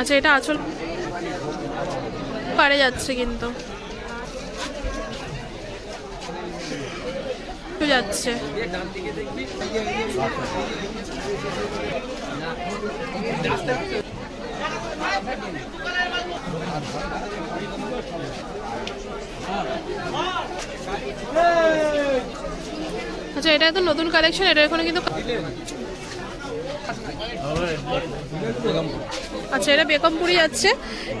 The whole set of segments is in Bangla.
আচ্ছা এটা আঁচল পারে যাচ্ছে কিন্তু। যাচ্ছে। আচ্ছা এটা তো নতুন কালেকশন এটা এখানে কিন্তু আচ্ছা এটা বেগমপুরি যাচ্ছে।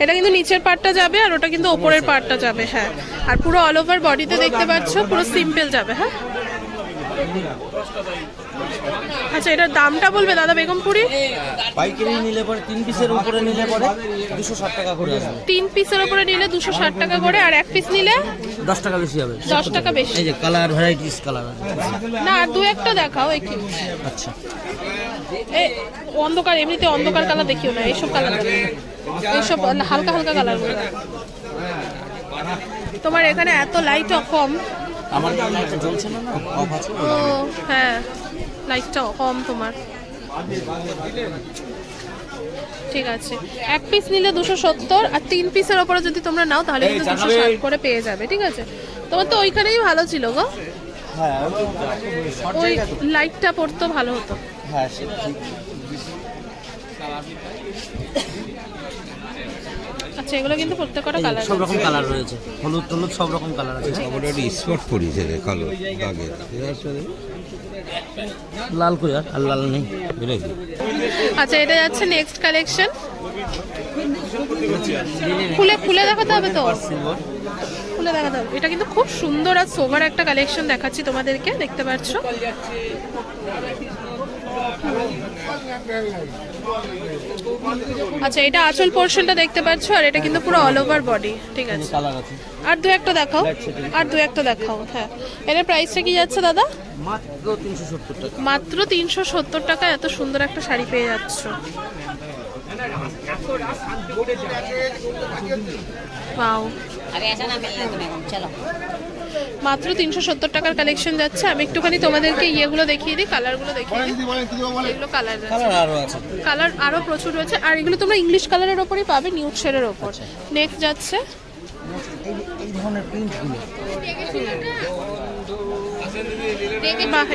এটা কিন্তু নিচের পার্টটা যাবে আর ওটা কিন্তু ওপরের পার্টটা যাবে হ্যাঁ। আর পুরো অল ওভার বডিতে দেখতে পাচ্ছ, পুরো সিম্পল যাবে হ্যাঁ। আচ্ছা এটার দামটা বলবে দাদা বেগমপুরি? পাইকারি নিলে পরে তিন পিসের উপরে নিলে পরে দুশো ষাট টাকা করে আসবে তিন পিসের ওপরে নিলে দুশো ষাট টাকা করে আর এক পিস নিলে? দশ টাকা বেশি হবে। দশ টাকা বেশি। এই যে কালার ভ্যারাইটিস কালার। না আর দু একটা দেখাও একটু। আচ্ছা। এ অন্ধকার এমনিতে অন্ধকার কালার দেখিও না এইসব কালার এইসব হালকা হালকা কালার তোমার এখানে এত লাইট কম। আমার জ্বলছে না না অফ আছে। ও হ্যাঁ। লাইটটা কম তোমার। ঠিক আছে। এক পিস নিলে দুশো সত্তর আর তিন পিসের ওপরে যদি তোমরা নাও তাহলে কিন্তু দুশো ষাট করে পেয়ে যাবে ঠিক আছে? তোমার তো ওইখানেই ভালো ছিল গো। হ্যাঁ ওই লাইটটা পড়তো ভালো হতো। হ্যাঁ আচ্ছা এগুলো কিন্তু প্রত্যেকটা কালার সব রকম কালার রয়েছে। হলুদ টলুদ সব রকম কালার আছে। ওটা একটা স্পট রে কালো দাগের লাল কই আর? লাল নেই। আচ্ছা এটা যাচ্ছে নেক্সট কালেকশন খুলে খুলে দেখাতে হবে তো? খুলে দেখাতে হবে। এটা কিন্তু খুব সুন্দর আর সোভার একটা কালেকশন দেখাচ্ছি তোমাদেরকে দেখতে পাচ্ছ? আচ্ছা এটা আঁচল পোর্শনটা দেখতে পাচ্ছ আর এটা কিন্তু পুরো অল ওভার বডি ঠিক আছে? আর দু একটা দেখাও আর দু একটা দেখাও হ্যাঁ। এটার প্রাইসটা কি যাচ্ছে দাদা? মাত্র তিনশো সত্তর টাকা। এত সুন্দর একটা শাড়ি পেয়ে যাচ্ছ। Wow. अभी মাত্র তিনশো সত্তর টাকার কালেকশন যাচ্ছে। আমি একটুখানি তোমাদেরকে ইয়েগুলো দেখিয়ে দিই কালারগুলো দেখিয়ে দিই। এগুলো কালার যাচ্ছে কালার আরও প্রচুর রয়েছে। আর এগুলো তোমরা ইংলিশ কালারের ওপরই পাবে নিউজ শেডের ওপর। আচ্ছা। নেক যাচ্ছে।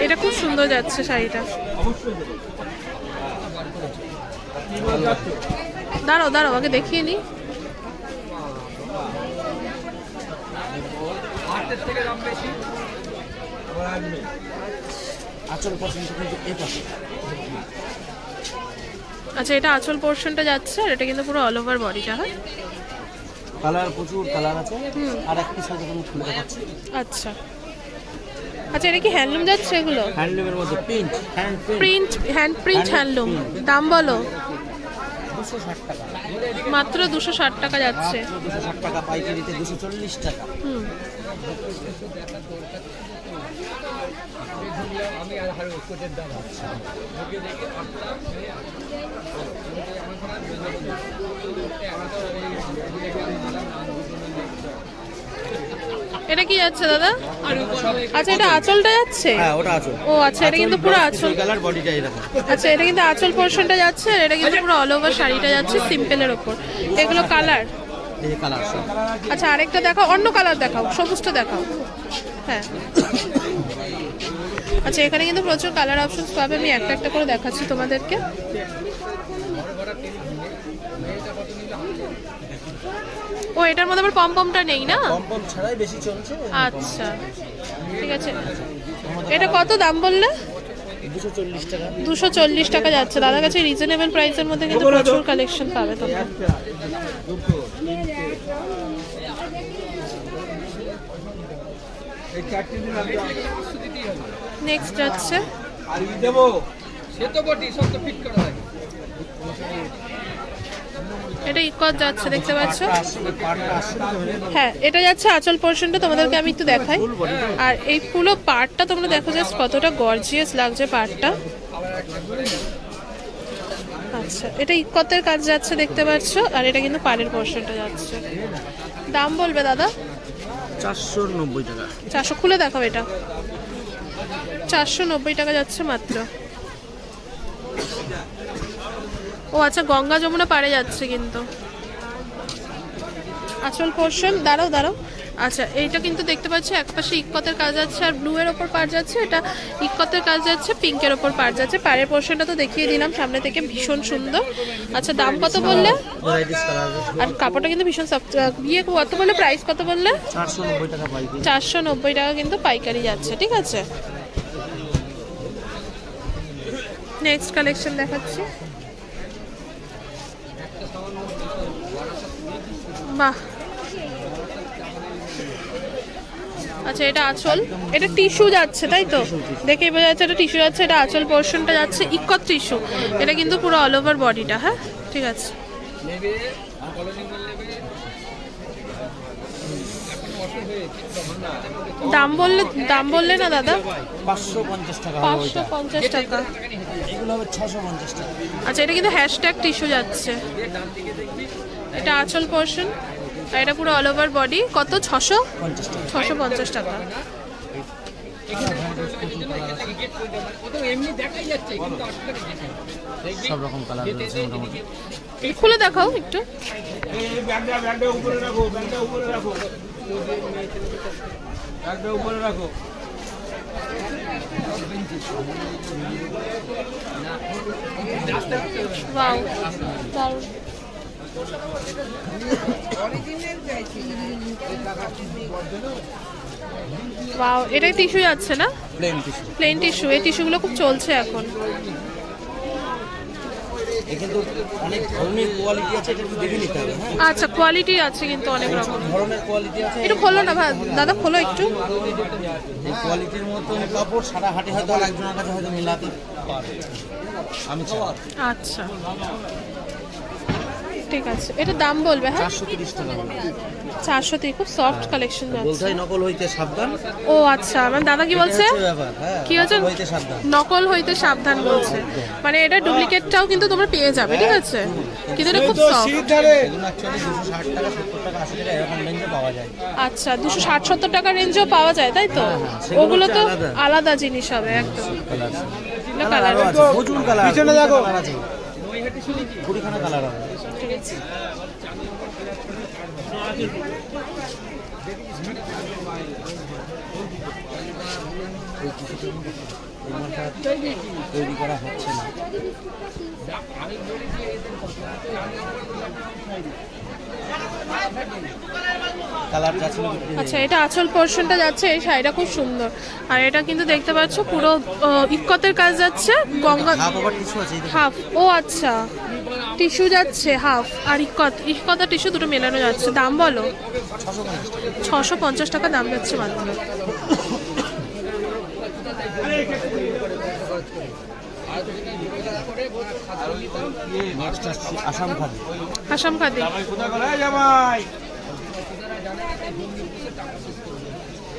এটা খুব সুন্দর যাচ্ছে শাড়িটা। দাঁড়াও দাঁড়াও আগে দেখিয়ে নি আচল কিন্তু পাশে আচ্ছা এটা আঁচল পোর্শনটা যাচ্ছে আর এটা কিন্তু পুরো অল ওভার বডিটা হ্যাঁ কালার প্রচুর কালার আছে। আর এক পিস হয়তো আমি খুলে দেখাচ্ছি। আচ্ছা। আচ্ছা এটা কি হ্যান্ডলুম যাচ্ছে এগুলো? হ্যান্ডলুমের মধ্যে print hand print hand print handloom দাম বলো। মাত্র দুশো ষাট টাকা যাচ্ছে। দুশো ষাট টাকা পাইকারিতে দুশো চল্লিশ টাকা। হুম। এটা কি যাচ্ছে দাদা? আচ্ছা এটা আঁচলটা যাচ্ছে? হ্যাঁ ওটা আছে ও আচ্ছা এটা কিন্তু পুরো আঁচল কালার বডিটা এরকম আচ্ছা এটা কিন্তু আঁচল পোর্শনটা যাচ্ছে আর এটা কিন্তু পুরো অল ওভার শাড়িটা যাচ্ছে সিম্পলের ওপর। এগুলো কালার এই কালার সব। আচ্ছা আরেকটা দেখাও অন্য কালার দেখাও সবুজটা দেখাও। হ্যাঁ। আচ্ছা এখানে কিন্তু প্রচুর কালার অপশনস পাবে আমি একটা একটা করে দেখাচ্ছি তোমাদেরকে। ও এটার মধ্যে আবার পমপমটা নেই না? কম ছাড়াই বেশি চলছে। আচ্ছা ঠিক আছে। এটা কত দাম বললে? দুশো চল্লিশ টাকা। দুশো চল্লিশ টাকা যাচ্ছে। দাদার কাছে রিজনেবল প্রাইসের মধ্যে কিন্তু প্রচুর কালেকশন পাবে তোমরা। নেক্সট যাচ্ছে এটা ইকত যাচ্ছে দেখতে পাচ্ছ? হ্যাঁ এটা যাচ্ছে আঁচল পোর্শনটা তোমাদেরকে আমি একটু দেখাই। আর এই পুরো পার্টটা তোমরা দেখো জাস্ট কতটা গর্জিয়াস লাগছে পার্টটা। আচ্ছা এটা ইকতের কাজ যাচ্ছে দেখতে পাচ্ছ? আর এটা কিন্তু পাড়ের পোর্শনটা যাচ্ছে। দাম বলবে দাদা? চারশো নব্বই টাকা। চারশো খুলে দেখাও এটা। চারশো নব্বই টাকা যাচ্ছে মাত্র। ও আচ্ছা গঙ্গা যমুনা পাড়ে যাচ্ছে কিন্তু। আসল পোর্শন দাঁড়াও দাঁড়াও। আচ্ছা এইটা কিন্তু দেখতে পাচ্ছি, একপাশে ইক্কতের কাজ আছে আর ব্লু এর ওপর পার যাচ্ছে, এটা ইক্কতের কাজ যাচ্ছে পিঙ্কের ওপর পার যাচ্ছে, পাড়ের পোর্শনটা তো দেখিয়ে দিলাম, সামনে থেকে ভীষণ সুন্দর। আচ্ছা দাম কত বললে? আর কাপড়টা কিন্তু ভীষণ সফট বিয়ে কত বললে প্রাইস কত বললে? চারশো নব্বই টাকা কিন্তু পাইকারি যাচ্ছে, ঠিক আছে? নেক্সট কালেকশন দেখাচ্ছি। বাহ আচ্ছা এটা আঁচল। এটা টিস্যু যাচ্ছে, তাই তো? দেখেই বোঝা যাচ্ছে এটা টিস্যু যাচ্ছে, এটা আঁচল পোর্শনটা যাচ্ছে ইকত টিস্যু। এটা কিন্তু পুরো অল ওভার বডিটা হ্যাঁ? ঠিক আছে। দাম বললে দাম বললে না, দাদা? পাঁচশো পঞ্চাশ টাকা। পাঁচশো পঞ্চাশ টাকা এগুলো হবে ছশো পঞ্চাশ টাকা আচ্ছা এটা কিন্তু হ্যাশট্যাগ টিস্যু যাচ্ছে। এটা আঁচল পোর্শন আর এটা পুরো অল ওভার বডি কত? ছশো? ছশো পঞ্চাশ টাকা। সব রকম কালার রয়েছে মোটামুটি। খুলে দেখাও একটু। উপরে রাখো দারুণ। ওয়াও এটা টিস্যু যাচ্ছে না? প্লেন টিস্যু প্লেন টিস্যু এই টিস্যুগুলো খুব চলছে এখন। কিন্তু অনেক ধরনের কোয়ালিটি আছে এটা দেখে নিতে হবে হ্যাঁ? আচ্ছা কোয়ালিটি আছে কিন্তু অনেক রকম। ধরনের কোয়ালিটি আছে। একটু খোলো না দাদা খোলো একটু। এই কোয়ালিটির মতন কাপড় সারা হাটে হয়তো একজনের কাছে হয়তো মেলাতে পারে আমি আচ্ছা। ঠিক আছে। এটা দাম বলবে হ্যাঁ? চারশো তিরিশ টাকা হবে। চারশো থেকে খুব সফট কালেকশন বলতে হয় নকল হইতে সাবধান। ও আচ্ছা আমার দাদা কি বলছে? হ্যাঁ কি হচ্ছে? নকল হইতে সাবধান। নকল হইতে সাবধান বলছে। মানে এটা ডুপ্লিকেটটাও কিন্তু তোমরা পেয়ে যাবে ঠিক আছে? কিন্তু এটা খুব সফট অ্যাকচুয়ালি দুশো টাকা সত্তর টাকা আশি টাকা এরকম রেঞ্জে পাওয়া যায়। আচ্ছা দুশো ষাট সত্তর টাকা রেঞ্জও পাওয়া যায় তাই তো? ওগুলো তো আলাদা। জিনিস হবে একদম। কালার আছে। প্রচুর কালার পিছনে দেখো। আছে। কুড়িখানা কালার আছে এই তৈরি করা হচ্ছে না। আচ্ছা এটা আঁচল পোর্শনটা যাচ্ছে এই শাড়িটা খুব সুন্দর। আর এটা কিন্তু দেখতে পাচ্ছ পুরো আহ, ইক্কতের কাজ যাচ্ছে গঙ্গা। হাফ ও আচ্ছা। টিস্যু যাচ্ছে, হাফ। আর ইক্কত ইক্কত আর টিস্যু দুটো মেলানো যাচ্ছে? দাম বলো। ছশো পঞ্চাশ টাকা দাম যাচ্ছে মাত্র। আসাম খাদি।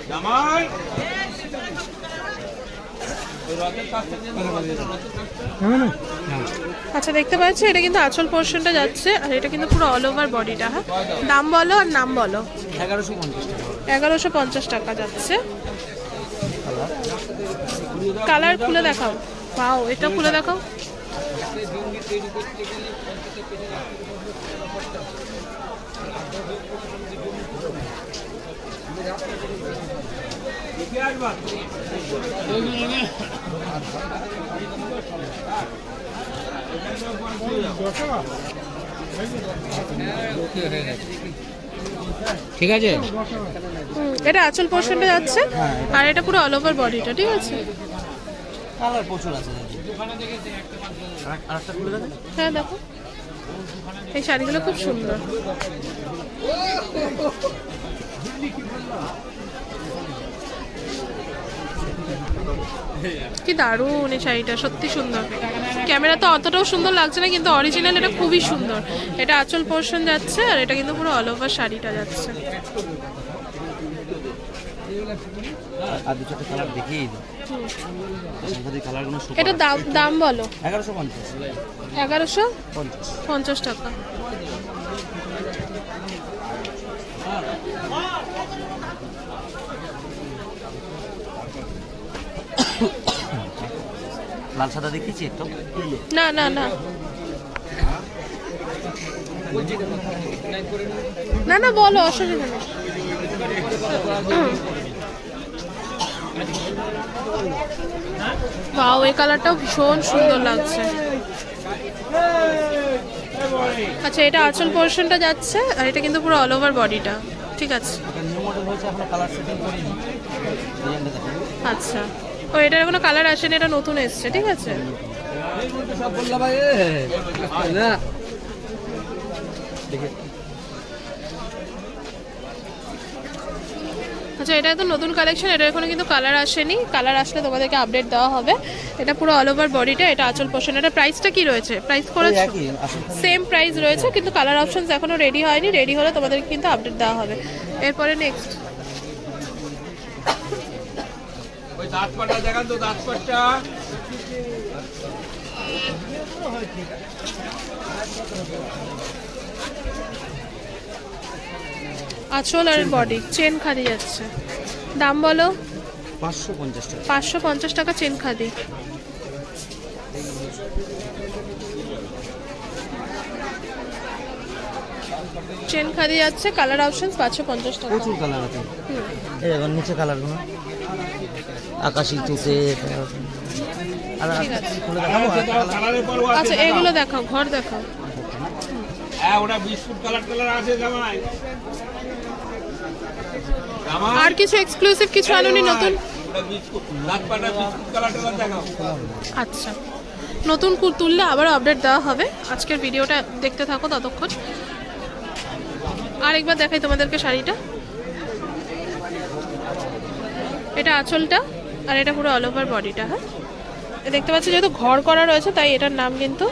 জামাই। আচ্ছা দেখতে পাচ্ছি, এটা কিন্তু আঁচল পোর্শনটা যাচ্ছে, আর এটা কিন্তু পুরো অল ওভার বডিটা হ্যাঁ? দাম বলো আর নাম বলো। এগারোশো পঞ্চাশ টাকা যাচ্ছে। কালার খুলে দেখাও। পাও এটা খুলে দেখাও। ঠিক আছে? এটা আঁচল পোর্শনটা যাচ্ছে আর এটা পুরো অল ওভার বডিটা ঠিক আছে? কালার প্রচুর আছে হ্যাঁ দেখো। এই শাড়িগুলো খুব সুন্দর। কি দারুণ এই শাড়িটা সত্যি সুন্দর। ক্যামেরা তো অতটাও সুন্দর লাগছে না কিন্তু অরিজিনাল এটা খুবই সুন্দর। এটা আঁচল পোর্শন যাচ্ছে আর এটা কিন্তু পুরো অল ওভার শাড়িটা যাচ্ছে। আর দু চারটে কালার দেখিয়েই দিই আসাম খাদি কালারগুলো সুপার। এটা দাম দাম বলো। এগারোশো পঞ্চাশ। এগারোশো? পঞ্চাশ। পঞ্চাশ টাকা। লাল সাদা দেখিয়েছি একটু? না না না। না না বলো অসুবিধা নেই। বাও এই কালারটাও ভীষণ সুন্দর লাগছে। আচ্ছা এটা আঁচল পোর্শনটা যাচ্ছে আর এটা কিন্তু পুরো অল ওভার বডিটা ঠিক আছে। আচ্ছা। ও এটার কোনো কালার আসেনি এটা নতুন এসছে ঠিক আছে? আচ্ছা এটা তো নতুন কালেকশন এটা এখনও কিন্তু কালার আসেনি। কালার আসলে তোমাদেরকে আপডেট দেওয়া হবে। এটা পুরো অল ওভার বডিটা এটা আঁচল পোর্শন এটা প্রাইসটা কি রয়েছে? প্রাইস করেছ? সেম প্রাইস রয়েছে কিন্তু কালার অপশনস এখনও রেডি হয়নি। রেডি হলে তোমাদেরকে কিন্তু আপডেট দেওয়া হবে। এরপরে নেক্সট ওই দাঁত পাটা দেখান তো দাঁত পাটটা আঁচল আর বডি চেন খাদি যাচ্ছে। দাম বলো? পাঁচশো পঞ্চাশ টাকা। পাঁচশো পঞ্চাশ টাকা চেন খাদি। চেন খাদি যাচ্ছে কালার অপশন পাঁচশো পঞ্চাশ টাকা। প্রচুর কালার আছে। এই দেখো নিচে কালারগুলো আকাশি তুতে আছে আচ্ছা এগুলো দেখাও ঘর দেখাও। হ্যাঁ ওটা বিস্কুট কালার কালার আছে জামাই জামাই আর কিছু এক্সক্লুসিভ কিছু আনুনি নতুন? আচ্ছা। নতুন কুল তুললে আবার আপডেট দেওয়া হবে। আজকের ভিডিওটা দেখতে থাকো ততক্ষণ। আরেকবার দেখাই তোমাদেরকে শাড়িটা। এটা আঁচলটা। আর এটা পুরো অল ওভার বডিটা হ্যাঁ? দেখতে পাচ্ছি যেহেতু ঘর করা রয়েছে তাই এটার নাম কিন্তু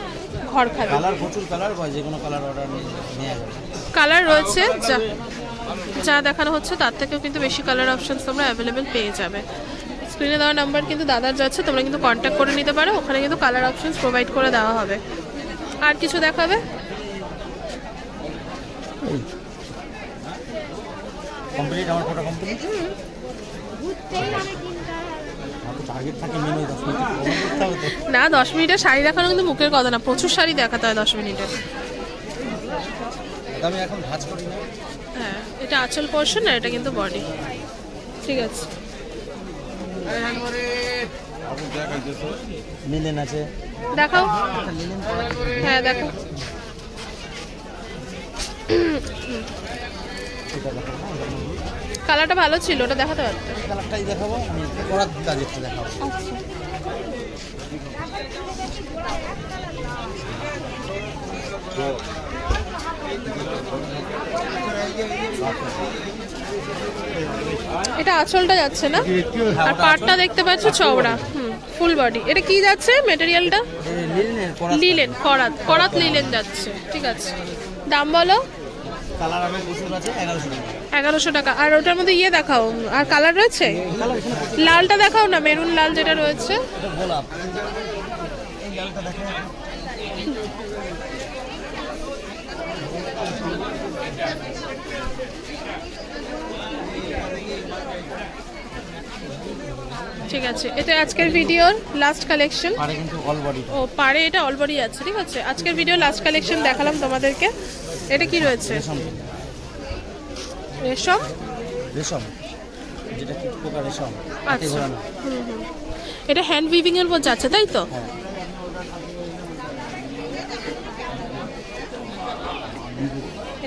ঘর খালি কালার প্রচুর কালার বা যে কোনো কালার অর্ডার যাবে কালার রয়েছে যা যা দেখানো হচ্ছে তার থেকেও কিন্তু বেশি কালার অপশনস তোমরা অ্যাভেলেবেল পেয়ে যাবে। স্ক্রিনে দেওয়া নাম্বার কিন্তু দাদার যাচ্ছে তোমরা কিন্তু কন্ট্যাক্ট করে নিতে পারো ওখানে কিন্তু কালার অপশনস প্রোভাইড করে দেওয়া হবে। আর কিছু দেখাবে? কমপ্লিট আমার ফটো কমপ্লিট দশ মিনিট না দশ মিনিটের শাড়ি দেখানো কিন্তু মুখের কথা না। প্রচুর শাড়ি দেখাতে হয় দশ মিনিটে। আমি এখন ভাজ করি না। হ্যাঁ এটা আঁচল পোর্শন আর এটা কিন্তু বডি ঠিক আছে। দেখাও। হ্যাঁ দেখো। এটা দেখাবো কালারটা ভালো ছিল ওটা দেখাতে পারতে কালারটাই দেখাবো আমি করার কাজেরটা দেখাবো। এটা আঁচলটা যাচ্ছে না? আর পাটটা দেখতে পাচ্ছ চওড়া হুম ফুল বডি এটা কি যাচ্ছে মেটেরিয়ালটা লিলেন করাত। করাত লিলেন যাচ্ছে ঠিক আছে। দাম বলো? কালার আমার প্রচুর আছে এগারোশো টাকা। এগারোশো টাকা। আর ওটার মধ্যে ইয়ে দেখাও। আর কালার রয়েছে? লালটা দেখাও না মেরুন লাল যেটা রয়েছে। এটা গোলাপ। এই লালটা দেখো ঠিক আছে। এটা আজকের ভিডিওর লাস্ট কালেকশন পারে কিন্তু অল বডি ও পারে এটা অলবডি আছে ঠিক আছে। আজকের ভিডিও লাস্ট কালেকশন দেখালাম তোমাদেরকে। এটা কি রয়েছে? রেশম। রেশম? যেটা কি পোকা রেশম। আচ্ছা। এটা হ্যান্ড উইভিং এর উপর যাচ্ছে তাই তো? হ্যাঁ।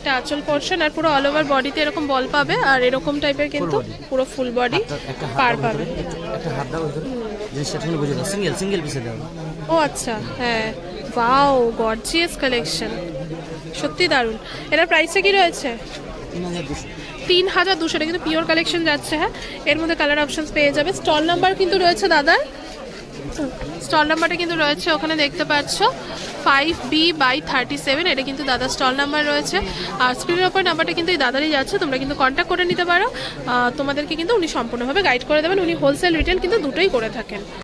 এটা আঁচল পোর্শন আর পুরো অল ওভার বডিতে এরকম বল পাবে আর এরকম টাইপের কিন্তু পুরো ফুল বডি পার পাবে। সিঙ্গেল সিঙ্গেল পিসে ও আচ্ছা হ্যাঁ। ওয়াও গর্জিয়াস কালেকশন সত্যি দারুণ। এটার প্রাইসটা কি রয়েছে? তিন হাজার দুশো। কিন্তু পিওর কালেকশন যাচ্ছে হ্যাঁ। এর মধ্যে কালার অপশনস পেয়ে যাবে। স্টল নাম্বার কিন্তু রয়েছে দাদার স্টল নাম্বারটা কিন্তু রয়েছে, ওখানে দেখতে পাচ্ছ। Five B by thirty seven এটা কিন্তু দাদার স্টল নাম্বার রয়েছে। আর স্ক্রিনের ওপর নাম্বারটা কিন্তু এই দাদারই যাচ্ছে, তোমরা কিন্তু কন্ট্যাক্ট করে নিতে পারো। তোমাদেরকে কিন্তু উনি সম্পূর্ণভাবে গাইড করে দেবেন। উনি হোলসেল রিটেল কিন্তু দুটোই করে থাকেন।